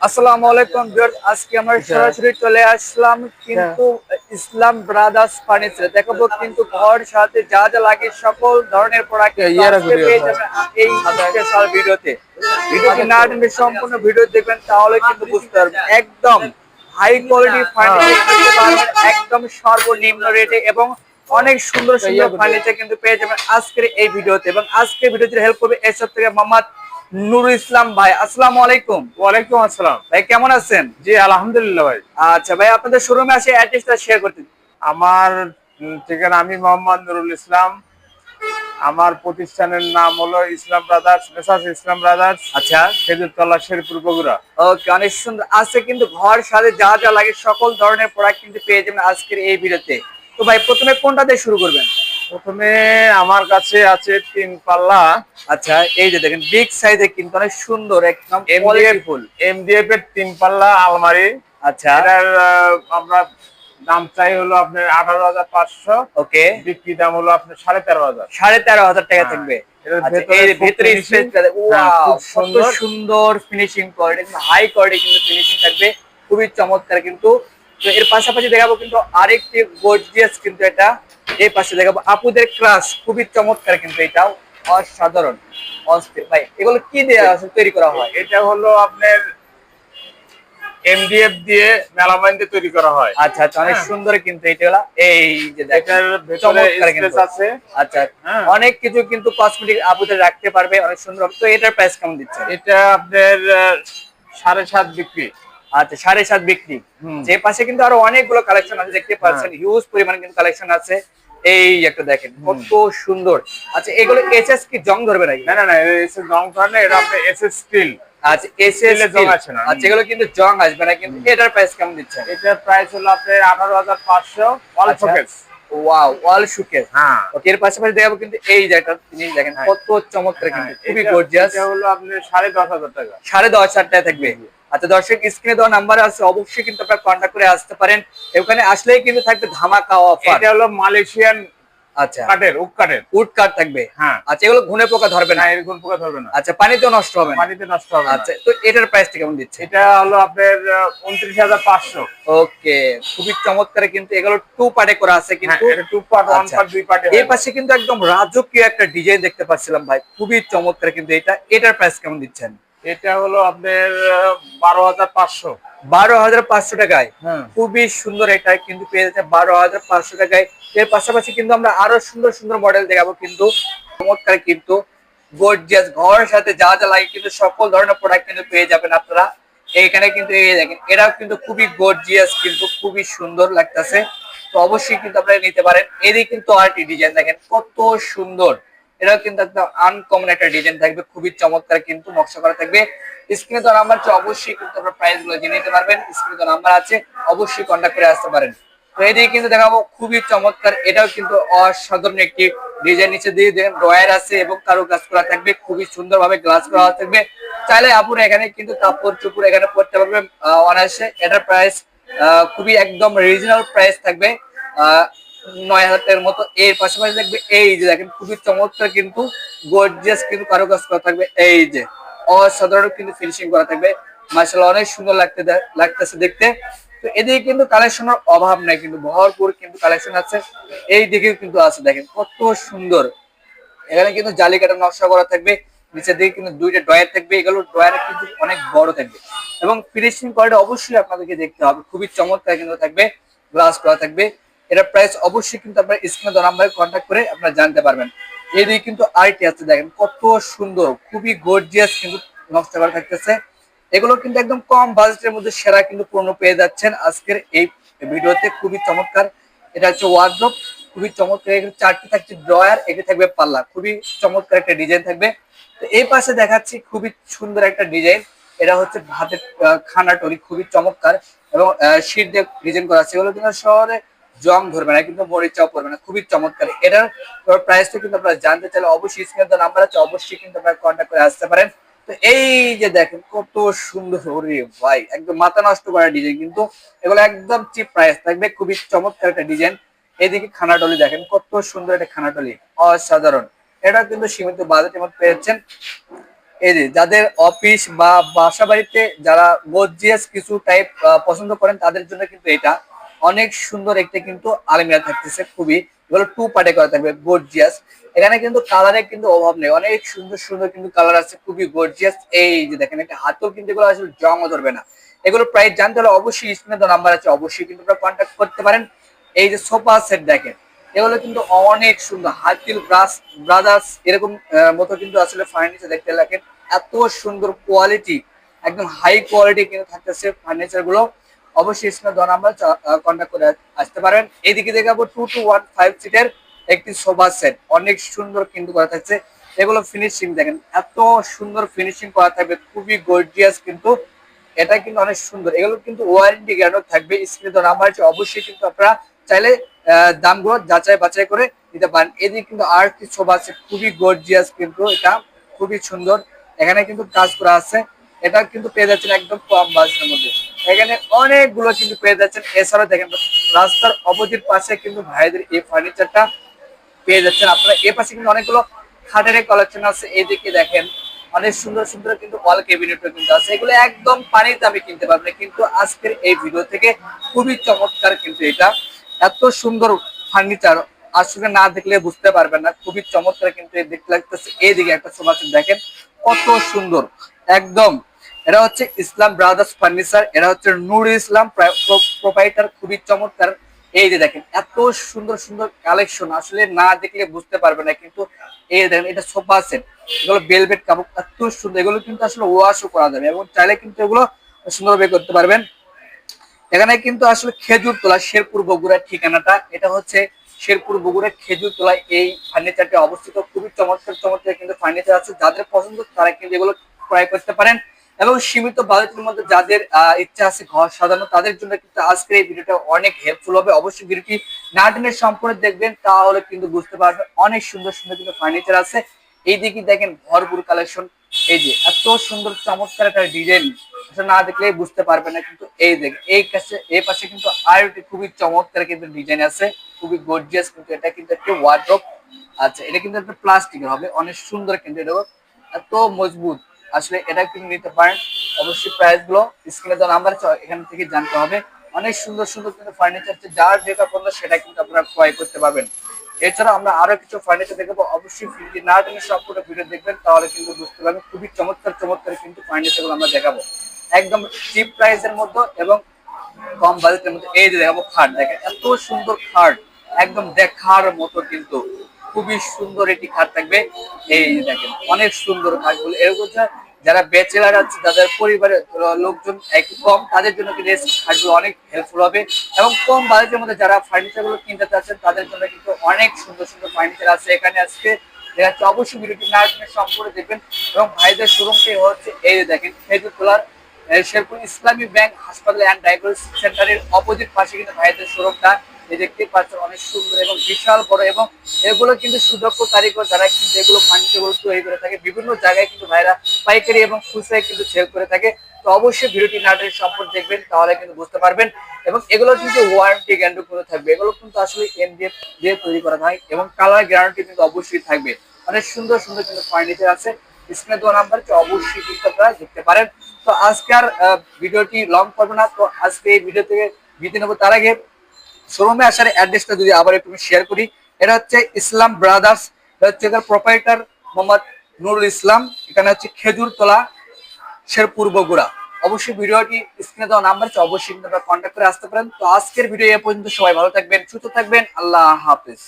আসসালামু আলাইকুম ভিউয়ার্স। আজকে আমরা সরাসরি চলে আসলাম কিন্তু ইসলাম ব্রাদার্স ফার্নিচার। দেখাবো কিন্তু ঘর সাথে যা যা লাগে সকল ধরনের প্রোডাক্ট পেয়ে যাবেন এই স্পেশাল ভিডিওতে ভিডিওটি না সম্পূর্ণ ভিডিও দেখবেন তাহলে কিন্তু বুঝতে পারবেন। একদম হাই কোয়ালিটি ফার্নিচার একদম সর্বনিম্ন রেটে এবং অনেক সুন্দর সুন্দর ফার্নিচার কিন্তু পেয়ে যাবেন আজকের এই ভিডিওতে এবং আজকের ভিডিওতে হেল্প করবে এসব থেকে মোহাম্মদ নুরুল ইসলাম ভাই আসসালামু আলাইকুম। ওয়ালাইকুম আসসালাম। ভাই কেমন আছেন? জি আলহামদুলিল্লাহ ভাই। আচ্ছা ভাই আপনাদের শোরুমে আসে অ্যাড্রেসটা শেয়ার করতে আমার ঠিকানা আমি মোহাম্মদ নুরুল ইসলাম। আমার প্রতিষ্ঠানের নাম হলো Islam brothers messrs Islam brothers. আচ্ছা। খেজুরতলা শেরপুর বগুড়া। ওকে অনেক সুন্দর। আছে কিন্তু ঘর সাথে যা যা লাগে সকল ধরনের প্রোডাক্ট কিন্তু পেয়ে যাবেন আজকের এই ভিডিওতে। তো ভাই প্রথমে কোনটা দিয়ে শুরু করবেন? প্রথমে আমার কাছে আছে তিন পাল্লা। আচ্ছা এই যে দেখেন বিগ সাইজে কিন্তু অনেক সুন্দর একদম এমডিএফ ফুল এমডিএফ এর তিন পাল্লা আলমারি। আচ্ছা। এটার আমরা দাম চাই হলো আপনার আঠারো হাজার পাঁচশো। ওকে। বিক্রি দাম হলো আপনার সাড়ে তেরো হাজার। সাড়ে তেরো হাজার টাকা হ্যাঁ। থাকবে। আচ্ছা, ভেতরে হ্যাঁ, সুন্দর। সুন্দর ফিনিশিং কোয়ালিটি হাই কোয়ালিটি কিন্তু ফিনিশিং থাকবে। খুবই চমৎকার কিন্তু। তো এর পাশাপাশি দেখাবো কিন্তু আরেকটি গর্জিয়াস কিন্তু এটা। এই পাশে দেখাবো আপুদের ক্লাস খুবই চমৎকার কিন্তু এটাও। অসাধারণ। অস্থির। ভাই এগুলো কি দিয়ে আছে তৈরি করা হয়? এটা হলো আপনার এমডিএফ দিয়ে মেলামাইন দিয়ে তৈরি করা হয়। আচ্ছা আচ্ছা অনেক হ্যাঁ। সুন্দর কিন্তু এটা এই যে দেখেন আছে। আচ্ছা হ্যাঁ। অনেক কিছু কিন্তু কসমেটিক আপুদের রাখতে পারবে অনেক সুন্দর। তো এটার প্রাইস কেমন দিচ্ছে এটা আপনার সাড়ে সাত বিক্রি। আচ্ছা সাড়ে সাত বিক্রি। যে পাশে কিন্তু আরও অনেকগুলো কালেকশন আছে দেখতে পাচ্ছেন হিউজ পরিমাণ কিন্তু কালেকশন আছে। এই একটা দেখেন কত সুন্দর। আচ্ছা এগুলো এসএস কি জং ধরবে নাকি? না না রং ধরনে এটা আপনার স্টিল আচ্ছা এসএস জং আছে না। আচ্ছা এগুলো কিন্তু জং আসবে না কিন্তু এটার প্রাইস কেমন দিচ্ছেন? এটার প্রাইস হলো আপনার অল আচ্ছা। শোকেস ওয়াও ওয়াল শুকেস হ্যাঁ। ওকে এর পাশাপাশি দেখাবো কিন্তু এই জিনিস দেখেন হ্যাঁ। কত চমৎকার কিন্তু হ্যাঁ, খুবই গর্জিয়াস এটা হলো আপনার সাড়ে দশ হাজার টাকা। সাড়ে দশ হাজার টাকা থাকবে। আচ্ছা দর্শক স্ক্রিনে দেওয়া নাম্বার আছে অবশ্যই কিন্তু আপনারা কন্ট্যাক্ট করে আসতে পারেন। ওখানে আসলেই কিন্তু থাকবে ধামাকা অফার এটা হলো মালয়েশিয়ান আচ্ছা। কাঠের উক কাঠের উড কার্ড থাকবে। হ্যাঁ। আচ্ছা এগুলো ঘুনে পোকা ধরবে না। না এরকম পোকা ধরবে না। আচ্ছা পানিতেও নষ্ট হবে না। পানিতে নষ্ট হবে আচ্ছা তো এটার প্রাইসটা কেমন দিচ্ছে? এটা হলো আপনার উনত্রিশ হাজার পাঁচশো। ওকে খুবই চমৎকার কিন্তু এগুলো টু পার্টে করা আছে কিন্তু। এটা টু পার্ট ওয়ান। পার্ট দুই পার্টে এই পাশে কিন্তু একদম রাজকীয় একটা ডিজাইন দেখতে পাচ্ছিলাম ভাই খুবই চমৎকার কিন্তু এটা। এটার প্রাইস কেমন দিচ্ছেন? এটা হলো আপনার বারো হাজার পাঁচশো। বারো হাজার পাঁচশো টাকায়? হ্যাঁ। খুবই সুন্দর এটা কিন্তু পেয়ে যাচ্ছে বারো হাজার পাঁচশো টাকায়। এর পাশাপাশি কিন্তু আমরা আরও সুন্দর সুন্দর মডেল দেখাবো কিন্তু। চমৎকার কিন্তু। গর্জিয়াস ঘরের সাথে যা যা লাগে কিন্তু সকল ধরনের প্রোডাক্ট কিন্তু পেয়ে যাবেন আপনারা। এইখানে কিন্তু এই দেখেন এরাও কিন্তু খুবই গর্জিয়াস কিন্তু খুবই সুন্দর লাগতেছে। তো অবশ্যই কিন্তু আপনারা নিতে পারেন। এরই কিন্তু আরটি ডিজাইন দেখেন কত সুন্দর। এটাও কিন্তু একদম আনকমন একটা ডিজাইন থাকবে খুবই চমৎকার কিন্তু নকশা করা থাকবে। স্ক্রিনে তো নাম্বার আছে অবশ্যই কিন্তু আপনার প্রাইসগুলো জেনে নিতে পারবেন স্ক্রিনে তো নাম্বার আছে অবশ্যই কন্ট্যাক্ট করে আসতে পারেন। তো কিন্তু দেখাবো খুবই চমৎকার এটাও কিন্তু অসাধারণ একটি ডিজাইন নিচে দিয়ে দেখেন ড্রয়ার আছে এবং কারও কাজ করা থাকবে খুবই সুন্দরভাবে গ্লাস করা থাকবে। চাইলে আপুরা এখানে কিন্তু কাপড় চুপুর এখানে পড়তে পারবে আহ, অনায়াসে। এটার প্রাইস খুবই একদম রিজনাল প্রাইস থাকবে নয় হাজার টাকার মতো। এর পাশাপাশি দেখবে এই যে দেখেন, খুবই চমৎকার কিন্তু গর্জিয়াস কিন্তু কারও কাজ করা থাকবে। এই যে, অসাধারণ কিন্তু ফিনিশিং করা থাকবে। অনেক সুন্দর লাগতে লাগতেছে দেখতে। তো এদিকে কিন্তু কালেকশনের অভাব নাই, কিন্তু ভরপুর কিন্তু কালেকশন আছে। এই দিকেও কিন্তু আছে, দেখেন কত সুন্দর। এখানে কিন্তু জালি কাটা নকশা করা থাকবে। নিচের দিকে কিন্তু দুইটা ড্রয়ার থাকবে। এগুলো ড্রয়ার কিন্তু অনেক বড় থাকবে। এবং ফিনিশিং কোয়ালিটি অবশ্যই আপনাদেরকে দেখতে হবে। খুবই চমৎকার কিন্তু থাকবে। গ্লাস করা থাকবে। এটার প্রাইস অবশ্যই কিন্তু আপনার স্ক্রিনে দেওয়া নাম্বারে কন্ট্যাক্ট করে আপনারা জানতে পারবেন। এদিকে কিন্তু আরেকটি আছে, দেখেন কত সুন্দর, খুবই গর্জিয়াস কিন্তু নকশা করা থাকতেছে। এগুলো কিন্তু একদম কম বাজেটের মধ্যে সেরা কিন্তু পণ্য পেয়ে যাচ্ছেন আজকের এই ভিডিওতে, খুবই চমৎকার। এটা হচ্ছে ওয়ার্ড্রপ খুবই চমৎকার, এখানে চারটি থাকছে ড্রয়ার এটি থাকবে পাল্লা, খুবই চমৎকার একটা ডিজাইন থাকবে। তো এই পাশে দেখাচ্ছি খুবই সুন্দর একটা ডিজাইন এটা হচ্ছে ভাতের খানা টলি, খুবই চমৎকার এবং শীট দিয়ে ডিজাইন করা আছে। এগুলো কিন্তু শহরে জং ধরবে না কিন্তু মরিচাও পড়বে না, খুবই চমৎকার। এটার প্রাইসটা কিন্তু আপনারা জানতে চাইলে অবশ্যই স্ক্রিনে নাম্বার আছে, অবশ্যই কিন্তু আপনারা কন্ট্যাক্ট করে আসতে পারেন। তো এই যে দেখেন, কত সুন্দর ভাই, একদম মাথা নষ্ট করা ডিজাইন কিন্তু এগুলো একদম চিপ প্রাইস থাকবে খুবই চমৎকার একটা ডিজাইন এদিকে খানাটলি দেখেন, কত সুন্দর একটা খানাটলি, অসাধারণ। এটা কিন্তু সীমিত বাজেটের মধ্যে পেয়েছেন। এই যে যাদের অফিস বা বাসা বাড়িতে যারা গর্জিয়াস কিছু টাইপ পছন্দ করেন, তাদের জন্য কিন্তু এটা। অনেক সুন্দর একটা কিন্তু আলমিরা থাকতেছে, খুবই। টু পার্টে করা থাকবে গর্জিয়াস এখানে কিন্তু কালারের কিন্তু অভাব নেই, অনেক সুন্দর সুন্দর কিন্তু কালার আছে, খুবই গর্জিয়াস এই যে দেখেন একটা হাতও কিন্তু এগুলো আসলে জংও ধরবে না। এগুলো প্রাইস জানতে হলে অবশ্যই স্ক্রিনে তো নাম্বার আছে, অবশ্যই কিন্তু আপনারা কন্ট্যাক্ট করতে পারেন। এই যে সোফা সেট দেখেন, এগুলো কিন্তু অনেক সুন্দর, হাতিল ব্রাস ব্রাদার্স এরকম মতো কিন্তু আসলে ফার্নিচার দেখতে লাগেন। এত সুন্দর কোয়ালিটি একদম হাই কোয়ালিটি কিন্তু থাকতেছে ফার্নিচারগুলো। অবশ্যই স্ক্রিনে দেওয়া নাম্বার কন্ট্যাক্ট করে আসতে পারেন। এইদিকে দেখাবো টু টু ওয়ান ফাইভ সিটের একটি সোফা সেট অনেক সুন্দর কিন্তু করা থাকছে। এগুলো ফিনিশিং দেখেন, এত সুন্দর ফিনিশিং করা থাকবে, খুবই গর্জিয়াস কিন্তু। এটা কিন্তু অনেক সুন্দর। এগুলো কিন্তু ওয়ারেন্টি গ্যারান্টি থাকবে স্ক্রিনে তো নাম্বার আছে অবশ্যই কিন্তু আপনারা চাইলে দামগুলো যাচাই বাছাই করে নিতে পারেন। এদিকে কিন্তু আর একটি শোভা আছে, খুবই গর্জিয়াস কিন্তু এটা, খুবই সুন্দর। এখানে কিন্তু কাজ করা আছে। এটা কিন্তু পেয়ে যাচ্ছেন একদম কম বাজেটের মধ্যে। এখানে অনেকগুলো কিন্তু পেয়ে যাচ্ছেন। এছাড়া দেখেন, রাস্তার অপোজিট পাশে কিন্তু ভাইদের এই ফার্নিচারটা পেয়ে যাচ্ছেন আপনারা। এ পাশে কিন্তু অনেকগুলো খাটের কালেকশন আছে। এইদিকে দেখেন, অনেক সুন্দর সুন্দর কিন্তু ওয়াল ক্যাবিনেটও কিন্তু আছে। এগুলো একদম পানির দামে কিনতে পারবেন। কিন্তু আজকের এই ভিডিও থেকে খুবই চমৎকার কিন্তু এটা। এত সুন্দর ফার্নিচার আসলে না দেখলে বুঝতে পারবেন না। খুবই চমৎকার কিন্তু দেখতে লাগতেছে। এইদিকে একটা সোফা দেখেন, কত সুন্দর। একদম এটা হচ্ছে ইসলাম ব্রাদার্স ফার্নিচার, এরা হচ্ছে নূর ইসলাম প্রোপাইটার, খুবই চমৎকার। এই যে দেখেন, এত সুন্দর সুন্দর কালেকশন আসলে না দেখলে বুঝতে পারবে না, কিন্তু এই দেখেন, এটা সোফা সেট, এগুলো বেলভেট কাপড়, এত সুন্দর, এগুলো কিন্তু আসলে ওয়াশও করা যাবে এবং চাইলে কিন্তু এগুলো সুন্দরভাবে করতে পারবেন। এখানে কিন্তু আসলে খেজুর তোলা, শেরপুর বগুড়ার ঠিকানাটা, এটা হচ্ছে শেরপুর বগুড়ার খেজুর তোলা এই ফার্নিচারটি অবস্থিত। খুবই চমৎকার চমৎকার কিন্তু ফার্নিচার আছে, যাদের পছন্দ তারা কিন্তু এগুলো ক্রয় করতে পারেন। এবং সীমিত বাজেটের মধ্যে যাদের ইচ্ছা আছে ঘর সাজানো, তাদের জন্য কিন্তু আজকের এই ভিডিওটা অনেক হেল্পফুল হবে। অবশ্যই ভিডিওটি না টেনে সম্পূর্ণ দেখবেন, তাহলে কিন্তু বুঝতে পারবেন অনেক সুন্দর সুন্দর কিন্তু ফার্নিচার আছে। এই দিকে দেখেন ভরপুর কালেকশন এই যে এত সুন্দর চমৎকার একটা ডিজাইন না দেখলেই বুঝতে পারবে না কিন্তু এই দেখ এই কাছে, এই পাশে কিন্তু আর খুবই চমৎকার কিন্তু ডিজাইন আছে, খুবই গর্জিয়াস কিন্তু এটা কিন্তু একটা ওয়ার্ড্রপ আচ্ছা এটা কিন্তু একটা প্লাস্টিকের হবে, অনেক সুন্দর কিন্তু এটা, এত মজবুত। আসলে এটা কিন্তু নিতে পারেন। অবশ্যই প্রাইসগুলো স্ক্রিনে দেওয়া নাম্বার এখান থেকে জানতে হবে। অনেক সুন্দর সুন্দর কিন্তু ফার্নিচার যার যেটা পছন্দ সেটা কিন্তু আপনারা ক্রয় করতে পারবেন। এছাড়া আমরা আরও কিছু ফার্নিচার দেখাবো। অবশ্যই ভিডিও না টেনে সম্পূর্ণ ভিডিও দেখবেন, তাহলে কিন্তু বুঝতে পারবেন। খুবই চমৎকার চমৎকার কিন্তু ফার্নিচারগুলো আমরা দেখাবো। একদম চিপ প্রাইসের মধ্যে এবং কম বাজেটের মধ্যে। এই যে দেখাবো খাট, দেখেন এত সুন্দর খাট। একদম দেখার মতো কিন্তু। খুবই সুন্দর একটি খাট থাকবে। এই দেখেন, অনেক সুন্দর খাটগুলো। এরকম যারা ব্যাচেলার আছে যাদের পরিবারের লোকজন একটু কম, তাদের জন্য কিন্তু খাটগুলো অনেক হেল্পফুল হবে। এবং কম বাজেটের মধ্যে যারা ফার্নিচারগুলো কিনতে চাচ্ছেন, তাদের জন্য কিন্তু অনেক সুন্দর সুন্দর ফার্নিচার আছে। এখানে আজকে দেখা যাচ্ছে অবশ্যই ভিডিওটি না সম্পূর্ণ দেখবেন। এবং ভাইদের শোরুমটি হচ্ছে এই দেখেন খেজুর তোলার এই শেরপুর ইসলামী ব্যাংক হাসপাতাল অ্যান্ড ডায়াগনোসিস সেন্টারের অপোজিট পাশে কিন্তু ভাইদের শোরুমটা এই দেখতে পাচ্ছেন অনেক সুন্দর এবং বিশাল বড় এবং এগুলো কিন্তু সুদক্ষ কারিগর যারা কিন্তু এগুলো ফার্নিচারগুলো তৈরি করে থাকে। বিভিন্ন জায়গায় কিন্তু ভাইরা পাইকারি এবং খুচরায় কিন্তু সেল করে থাকে। তো অবশ্যই ভিডিওটি নাটের সম্পর্ক দেখবেন, তাহলে কিন্তু বুঝতে পারবেন। এবং এগুলো কিন্তু ওয়ারেন্টি গ্যারান্টি করে থাকবে। এগুলো কিন্তু আসলে এমডিএফ দিয়ে তৈরি করা হয় এবং কালার গ্যারান্টি কিন্তু অবশ্যই থাকবে। অনেক সুন্দর সুন্দর কিন্তু ফার্নিচার আছে। স্ক্রিনে দেওয়া নাম্বার অবশ্যই কিন্তু আপনারা দেখতে পারেন। তো আজকে আর ভিডিওটি লং করব না। তো আজকে এই ভিডিও থেকে বিদায় নেব। তার আগে শোরুমে আসার অ্যাড্রেসটা যদি আবার একটু শেয়ার করি, এটা হচ্ছে ইসলাম ব্রাদার্স, এটা হচ্ছে এটার প্রোপাইটার মোহাম্মদ নুরুল ইসলাম, এখানে হচ্ছে খেজুরতলা, শেরপুর, বগুড়া। অবশ্যই ভিডিওটি স্ক্রিনে দেওয়া নাম্বার আছে, অবশ্যই আপনারা কন্ট্যাক্ট করে আসতে পারেন। তো আজকের ভিডিও এ পর্যন্ত, সবাই ভালো থাকবেন, সুস্থ থাকবেন, আল্লাহ হাফেজ।